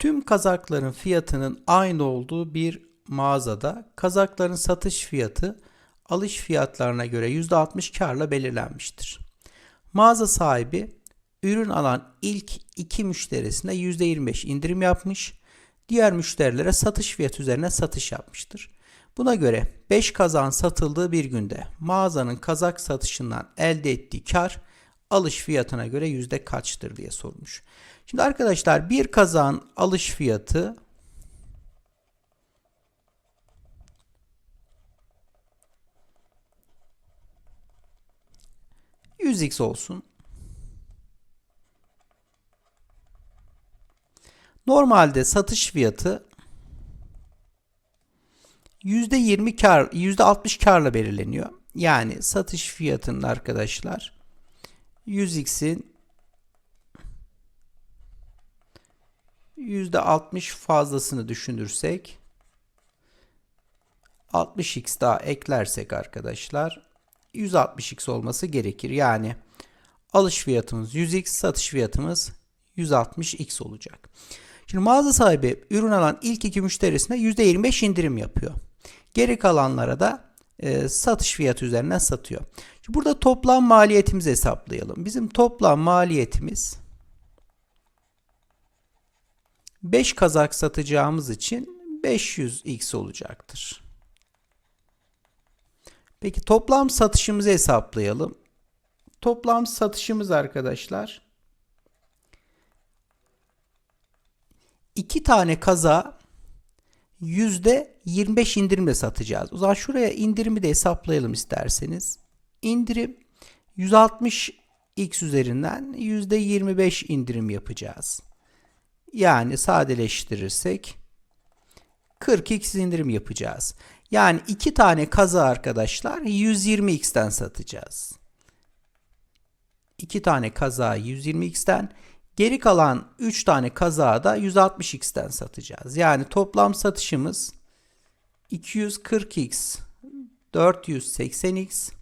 Tüm kazakların fiyatının aynı olduğu bir mağazada kazakların satış fiyatı alış fiyatlarına göre %60 karla belirlenmiştir. Mağaza sahibi ürün alan ilk iki müşterisine %25 indirim yapmış, diğer müşterilere satış fiyatı üzerine satış yapmıştır. Buna göre 5 kazağın satıldığı bir günde mağazanın kazak satışından elde ettiği kar alış fiyatına göre yüzde kaçtır diye sormuş. Şimdi arkadaşlar bir kazağın alış fiyatı %100x olsun. Normalde satış fiyatı %20 kar, %60 karla belirleniyor. Yani satış fiyatının arkadaşlar 100x'in %60 fazlasını düşünürsek 60x daha eklersek arkadaşlar 160x olması gerekir. Yani alış fiyatımız 100x, satış fiyatımız 160x olacak. Şimdi mağaza sahibi ürün alan ilk iki müşterisine %25 indirim yapıyor. Geri kalanlara da e, satış fiyatı üzerinden satıyor. Şimdi burada toplam maliyetimizi hesaplayalım. Bizim toplam maliyetimiz 5 kazak satacağımız için 500x olacaktır. Peki toplam satışımızı hesaplayalım. Toplam satışımız arkadaşlar 2 tane kaza %25 indirimle satacağız. O zaman şuraya indirimi de hesaplayalım isterseniz. İndirim 160 x üzerinden %25 indirim yapacağız. Yani sadeleştirirsek 40x indirim yapacağız. Yani iki tane kaza arkadaşlar 120x'ten satacağız. İki tane kaza 120x'ten Geri kalan 3 tane kazağı da 160x'ten satacağız. Yani toplam satışımız 240x 480x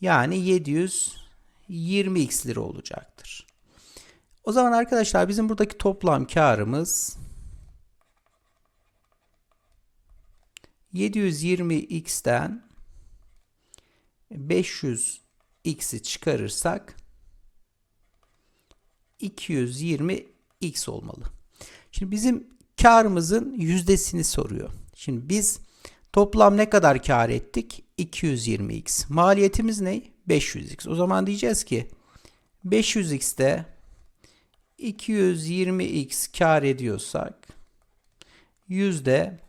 yani 720x lira olacaktır. O zaman arkadaşlar bizim buradaki toplam karımız 720x'ten 500x'i çıkarırsak 220x olmalı. Şimdi bizim karımızın yüzdesini soruyor. Şimdi biz toplam ne kadar kar ettik? 220x. Maliyetimiz ne? 500x. O zaman diyeceğiz ki 500x'te 220x kar ediyorsak yüzde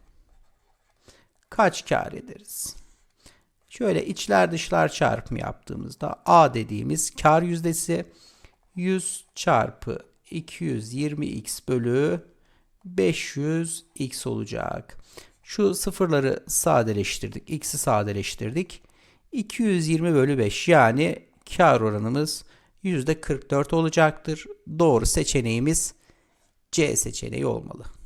kaç kar ederiz? Şöyle içler dışlar çarpımı yaptığımızda A dediğimiz kar yüzdesi 100 çarpı 220x bölü 500x olacak. Şu sıfırları sadeleştirdik. X'i sadeleştirdik. 220 bölü 5 yani kar oranımız %44 olacaktır. Doğru seçeneğimiz C seçeneği olmalı.